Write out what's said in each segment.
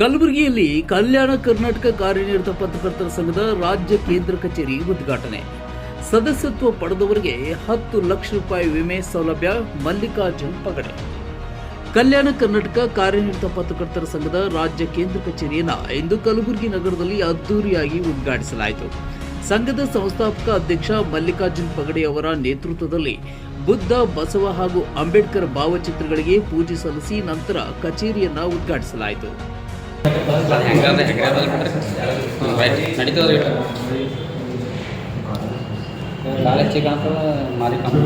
ಕಲಬುರಗಿಯಲ್ಲಿ ಕಲ್ಯಾಣ ಕರ್ನಾಟಕ ಕಾರ್ಯನಿರತ ಪತ್ರಕರ್ತರ ಸಂಘದ ರಾಜ್ಯ ಕೇಂದ್ರ ಕಚೇರಿ ಉದ್ಘಾಟನೆ. ಸದಸ್ಯತ್ವ ಪಡೆದವರಿಗೆ ಹತ್ತು ಲಕ್ಷ ರೂಪಾಯಿ ವಿಮೆ ಸೌಲಭ್ಯ, ಮಲ್ಲಿಕಾರ್ಜುನ್ ಪಗಡೆ. ಕಲ್ಯಾಣ ಕರ್ನಾಟಕ ಕಾರ್ಯನಿರತ ಪತ್ರಕರ್ತರ ಸಂಘದ ರಾಜ್ಯ ಕೇಂದ್ರ ಕಚೇರಿಯನ್ನು ಇಂದು ಕಲಬುರಗಿ ನಗರದಲ್ಲಿ ಅದ್ದೂರಿಯಾಗಿ ಉದ್ಘಾಟಿಸಲಾಯಿತು. ಸಂಘದ ಸಂಸ್ಥಾಪಕ ಅಧ್ಯಕ್ಷ ಮಲ್ಲಿಕಾರ್ಜುನ್ ಪಗಡೆ ಅವರ ನೇತೃತ್ವದಲ್ಲಿ ಬುದ್ಧ, ಬಸವ ಹಾಗೂ ಅಂಬೇಡ್ಕರ್ ಭಾವಚಿತ್ರಗಳಿಗೆ ಪೂಜೆ ಸಲ್ಲಿಸಿ ನಂತರ ಕಚೇರಿಯನ್ನು ಉದ್ಘಾಟಿಸಲಾಯಿತು. ಅದು ಹೆಂಗಂದ್ರೆ ಹೆಗ್ರದಲ್ಲಿ ಬಿಡ್ರಿ ಹ್ಞೂ ರೈಟ್ ನಡೀತದೆ ರೀ ಕಾಲೇಜ್ ಕಾಣ್ತದ ಮಾರಿ ಕಾಣ್ತದ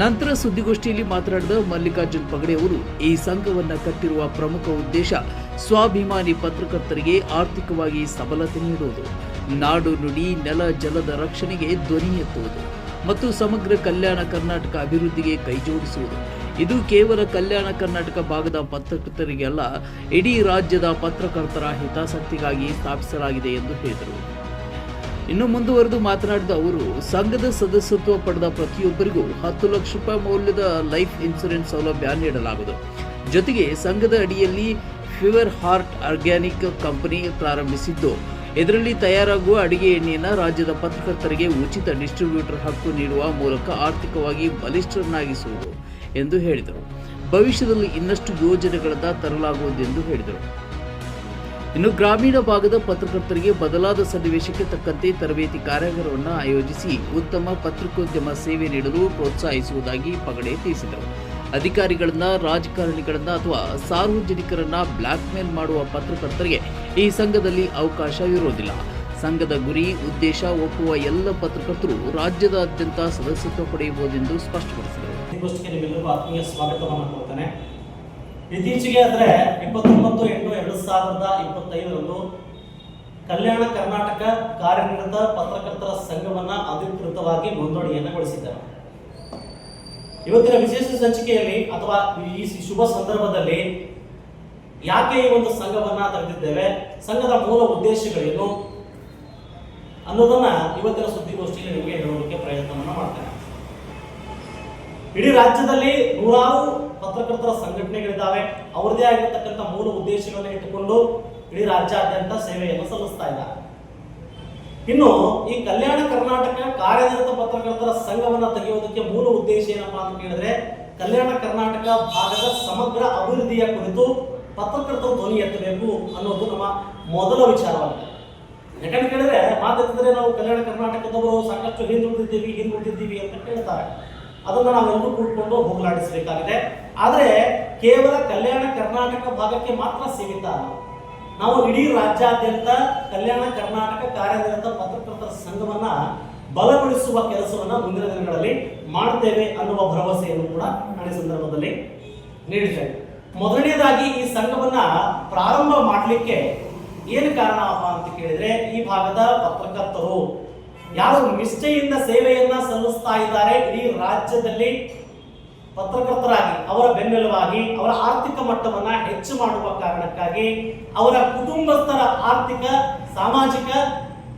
ನಂತರ ಸುದ್ದಿಗೋಷ್ಠಿಯಲ್ಲಿ ಮಾತನಾಡಿದ ಮಲ್ಲಿಕಾರ್ಜುನ್ ಪಗಡೆ ಅವರು ಈ ಸಂಘವನ್ನು ಕಟ್ಟಿರುವ ಪ್ರಮುಖ ಉದ್ದೇಶ ಸ್ವಾಭಿಮಾನಿ ಪತ್ರಕರ್ತರಿಗೆ ಆರ್ಥಿಕವಾಗಿ ಸಬಲತೆ ನೀಡುವುದು, ನಾಡು ನುಡಿ ನೆಲ ಜಲದ ರಕ್ಷಣೆಗೆ ಧ್ವನಿ ಎತ್ತುವುದು ಮತ್ತು ಸಮಗ್ರ ಕಲ್ಯಾಣ ಕರ್ನಾಟಕ ಅಭಿವೃದ್ಧಿಗೆ ಕೈಜೋಡಿಸುವುದು ಇದು ಕೇವಲ ಕಲ್ಯಾಣ ಕರ್ನಾಟಕ ಭಾಗದ ಪತ್ರಕರ್ತರಿಗೆ ಅಲ್ಲ ಇಡೀ ರಾಜ್ಯದ ಪತ್ರಕರ್ತರ ಹಿತಾಸಕ್ತಿಗಾಗಿ ಸ್ಥಾಪಿಸಲಾಗಿದೆ ಎಂದು ಹೇಳಿದರು. ಇನ್ನು ಮುಂದುವರೆದು ಮಾತನಾಡಿದ ಅವರು, ಸಂಘದ ಸದಸ್ಯತ್ವ ಪಡೆದ ಪ್ರತಿಯೊಬ್ಬರಿಗೂ ಹತ್ತು ಲಕ್ಷ ರೂಪಾಯಿ ಮೌಲ್ಯದ ಲೈಫ್ ಇನ್ಶೂರೆನ್ಸ್ ಸೌಲಭ್ಯ ನೀಡಲಾಗುವುದು. ಜೊತೆಗೆ ಸಂಘದ ಅಡಿಯಲ್ಲಿ ಫಿವರ್ ಹಾರ್ಟ್ ಆರ್ಗ್ಯಾನಿಕ್ ಕಂಪನಿ ಪ್ರಾರಂಭಿಸಿದ್ದು. ಇದರಲ್ಲಿ ತಯಾರಾಗುವ ಅಡಿಗೆ ಎಣ್ಣೆಯನ್ನು ರಾಜ್ಯದ ಪತ್ರಕರ್ತರಿಗೆ ಉಚಿತ ಡಿಸ್ಟ್ರಿಬ್ಯೂಟರ್ ಹಕ್ಕು ನೀಡುವ ಮೂಲಕ ಆರ್ಥಿಕವಾಗಿ ಬಲಿಷ್ಠರನ್ನಾಗಿಸುವುದು ಎಂದು ಹೇಳಿದರು. ಭವಿಷ್ಯದಲ್ಲಿ ಇನ್ನಷ್ಟು ಯೋಜನೆಗಳನ್ನು ತರಲಾಗುವುದು ಎಂದು ಹೇಳಿದರು. ಇನ್ನು ಗ್ರಾಮೀಣ ಭಾಗದ ಪತ್ರಕರ್ತರಿಗೆ ಬದಲಾದ ಸನ್ನಿವೇಶಕ್ಕೆ ತಕ್ಕಂತೆ ತರಬೇತಿ ಕಾರ್ಯಾಗಾರವನ್ನು ಆಯೋಜಿಸಿ ಉತ್ತಮ ಪತ್ರಿಕೋದ್ಯಮ ಸೇವೆ ನೀಡಲು ಪ್ರೋತ್ಸಾಹಿಸುವುದಾಗಿ ಪಗಡೆ ತಿಳಿಸಿದರು. ಅಧಿಕಾರಿಗಳನ್ನ, ರಾಜಕಾರಣಿಗಳನ್ನ ಅಥವಾ ಸಾರ್ವಜನಿಕರನ್ನ ಬ್ಲಾಕ್ ಮೇಲ್ ಮಾಡುವ ಪತ್ರಕರ್ತರಿಗೆ ಈ ಸಂಘದಲ್ಲಿ ಅವಕಾಶ ಇರೋದಿಲ್ಲ. ಸಂಘದ ಗುರಿ, ಉದ್ದೇಶ, ಒಪ್ಪುವ ಎಲ್ಲ ಪತ್ರಕರ್ತರು ರಾಜ್ಯದಾದ್ಯಂತ ಸದಸ್ಯತ್ವ ಪಡೆಯಬಹುದೆಂದು ಸ್ಪಷ್ಟಪಡಿಸಿದರು. ಇತ್ತೀಚೆಗೆ ಅಂದ್ರೆ ಇಪ್ಪತ್ತೊಂಬತ್ತು ಎಂಟು ಎರಡು ಸಾವಿರದ ಇಪ್ಪತ್ತೈದರಂದು ಕಲ್ಯಾಣ ಕರ್ನಾಟಕ ಕಾರ್ಯನಿರತ ಪತ್ರಕರ್ತರ ಸಂಘವನ್ನ ಅಧಿಕೃತವಾಗಿ ನೋಂದಣಿಯನ್ನಗೊಳಿಸಿದ್ದಾರೆ ಇವತ್ತಿನ ವಿಶೇಷ ಸಂಚಿಕೆಯಲ್ಲಿ ಅಥವಾ ಈ ಶುಭ ಸಂದರ್ಭದಲ್ಲಿ ಯಾಕೆ ಈ ಒಂದು ಸಂಘವನ್ನ ತೆಗೆದಿದ್ದೇವೆ ಸಂಘದ ಮೂಲ ಉದ್ದೇಶಗಳೇನು? ಅನ್ನೋದನ್ನ ಇವತ್ತಿನ ಸುದ್ದಿಗೋಷ್ಠಿಯಲ್ಲಿ ನಿಮಗೆ ಹೇಳೋದಕ್ಕೆ ಪ್ರಯತ್ನವನ್ನು ಮಾಡ್ತೇನೆ. ಇಡೀ ರಾಜ್ಯದಲ್ಲಿ ನೂರಾರು ಪತ್ರಕರ್ತರ ಸಂಘಟನೆಗಳಿದ್ದಾವೆ. ಅವರದೇ ಆಗಿರತಕ್ಕಂಥ ಮೂಲ ಉದ್ದೇಶಗಳನ್ನು ಇಟ್ಟುಕೊಂಡು ಇಡೀ ರಾಜ್ಯಾದ್ಯಂತ ಸೇವೆಯನ್ನು ಸಲ್ಲಿಸ್ತಾ ಇದ್ದಾರೆ. ಇನ್ನು ಈ ಕಲ್ಯಾಣ ಕರ್ನಾಟಕ ಕಾರ್ಯನಿರತ ಪತ್ರಕರ್ತರ ಸಂಘವನ್ನು ತೆಗೆಯೋದಕ್ಕೆ ಮೂಲ ಉದ್ದೇಶ ಏನಪ್ಪಾ ಅಂತ ಕೇಳಿದ್ರೆ, ಕಲ್ಯಾಣ ಕರ್ನಾಟಕ ಭಾಗದ ಸಮಗ್ರ ಅಭಿವೃದ್ಧಿಯ ಕುರಿತು ಪತ್ರಕರ್ತರು ಧ್ವನಿ ಎತ್ತಬೇಕು ಅನ್ನೋದು ನಮ್ಮ ಮೊದಲ ವಿಚಾರವಾಗಿದೆ. ಯಾಕಂತ ಕೇಳಿದ್ರೆ ಮಾತಾಡಿದ್ರೆ ನಾವು ಕಲ್ಯಾಣ ಕರ್ನಾಟಕದವರು ಸಾಕಷ್ಟು ಹಿಂದುಳಿದಿದ್ದೀವಿ ಹಿಂದುಳಿದಿದ್ದೀವಿ ಅಂತ ಹೇಳ್ತಾರೆ ಅದನ್ನು ನಾವೆಲ್ಲರೂ ಕೂತ್ಕೊಂಡು ಹೋಗಲಾಡಿಸಬೇಕಾಗಿದೆ. ಆದರೆ ಕೇವಲ ಕಲ್ಯಾಣ ಕರ್ನಾಟಕ ಭಾಗಕ್ಕೆ ಮಾತ್ರ ಸೀಮಿತ ಅಲ್ಲ. ನಾವು ಇಡೀ ರಾಜ್ಯಾದ್ಯಂತ ಕಲ್ಯಾಣ ಕರ್ನಾಟಕ ಕಾರ್ಯನಿರತ ಪತ್ರಕರ್ತರ ಸಂಘವನ್ನ ಬಲಗೊಳಿಸುವ ಕೆಲಸವನ್ನ ಮುಂದಿನ ದಿನಗಳಲ್ಲಿ ಮಾಡ್ತೇವೆ ಅನ್ನುವ ಭರವಸೆಯನ್ನು ಕೂಡ ಈ ಸಂದರ್ಭದಲ್ಲಿ ನೀಡಿದ್ದೇನೆ ಮೊದಲನೇದಾಗಿ ಈ ಸಂಘವನ್ನ ಪ್ರಾರಂಭ ಮಾಡಲಿಕ್ಕೆ ಏನು ಕಾರಣ ಅಂತ ಕೇಳಿದ್ರೆ ಈ ಭಾಗದ ಪತ್ರಕರ್ತರು. ಯಾರು ನಿಷ್ಠೆಯಿಂದ ಸೇವೆಯನ್ನ ಸಲ್ಲಿಸ್ತಾ ಇದ್ದಾರೆ ಇಡೀ ರಾಜ್ಯದಲ್ಲಿ ಪತ್ರಕರ್ತರಾಗಿ ಅವರ ಬೆನ್ನೆಲುವಾಗಿ ಅವರ ಆರ್ಥಿಕ ಮಟ್ಟವನ್ನು ಹೆಚ್ಚು ಮಾಡುವ ಕಾರಣಕ್ಕಾಗಿ ಅವರ ಕುಟುಂಬಸ್ಥರ ಆರ್ಥಿಕ, ಸಾಮಾಜಿಕ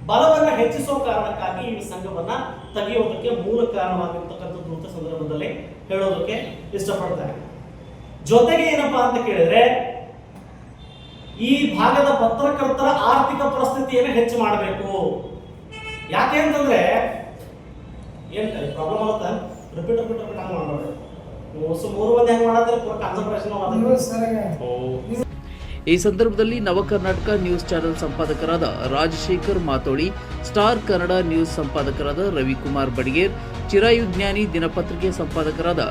ಬಲವನ್ನು ಹೆಚ್ಚಿಸುವ ಕಾರಣಕ್ಕಾಗಿ ಈ ಸಂಘವನ್ನ ತೆಗೆಯೋದಕ್ಕೆ ಮೂಲ ಕಾರಣವಾಗಿರ್ತಕ್ಕಂಥದ್ದು ಅಂತ ಸಂದರ್ಭದಲ್ಲಿ ಹೇಳೋದಕ್ಕೆ ಇಷ್ಟಪಡ್ತಾರೆ ಜೊತೆಗೆ ಏನಪ್ಪಾ ಅಂತ ಕೇಳಿದ್ರೆ, ಈ ಭಾಗದ ಪತ್ರಕರ್ತರ ಆರ್ಥಿಕ ಪರಿಸ್ಥಿತಿಯನ್ನು ಹೆಚ್ಚು ಮಾಡಬೇಕು. ಯಾಕೆ ಅಂತಂದ್ರೆ, ಏನ್ ಪ್ರಾಬ್ಲಮ್ ಆಗುತ್ತಾ? ರಿಪೀಟ್ ರಿಪೀಟ್ ರಿಪೀಟ್ ಹಂಗೆ ಮಾಡ್ಬಾರ್ದು. ನೀವು ಹೊಸ ಮೂರು ಮಂದಿ ಹೆಂಗೆ ಮಾಡತ್ತೀರಿ ಪೂರ ಕಾನ್ಸಂಟ್ರೇಷನ್ ಈ ಸಂದರ್ಭದಲ್ಲಿ ನವಕರ್ನಾಟಕ ನ್ಯೂಸ್ ಚಾನೆಲ್ ಸಂಪಾದಕರಾದ ರಾಜಶೇಖರ್ ಮಾತೋಳಿ, ಸ್ಟಾರ್ ಕನ್ನಡ ನ್ಯೂಸ್ ಸಂಪಾದಕರಾದ ರವಿಕುಮಾರ್ ಬಡಿಗೇರ್ ಚಿರಾಯುಜ್ಞಾನಿ ದಿನಪತ್ರಿಕೆ ಸಂಪಾದಕರಾದ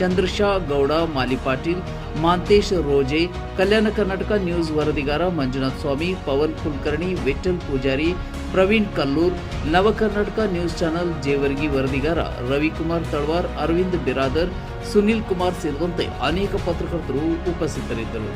ಚಂದ್ರಶಾ ಗೌಡ, ಮಾಲಿ ಪಾಟೀಲ್, ಮಾಂತೇಶ್ ರೋಜೆ, ಕಲ್ಯಾಣ ಕರ್ನಾಟಕ ನ್ಯೂಸ್ ವರದಿಗಾರ ಮಂಜುನಾಥ್ ಸ್ವಾಮಿ, ಪವನ್ ಕುಲಕರ್ಣಿ ವಿಠಲ್ ಪೂಜಾರಿ, ಪ್ರವೀಣ್ ಕಲ್ಲೂರ್ ನವ ಕರ್ನಾಟಕ ನ್ಯೂಸ್ ಚಾನೆಲ್ ಜೇವರ್ಗಿ ವರದಿಗಾರ ರವಿಕುಮಾರ್ ತಳ್ವಾರ್, ಅರವಿಂದ್ ಬಿರಾದರ್, ಸುನಿಲ್ ಕುಮಾರ್ ಸೇರಿದಂತೆ ಅನೇಕ ಪತ್ರಕರ್ತರು ಉಪಸ್ಥಿತರಿದ್ದರು.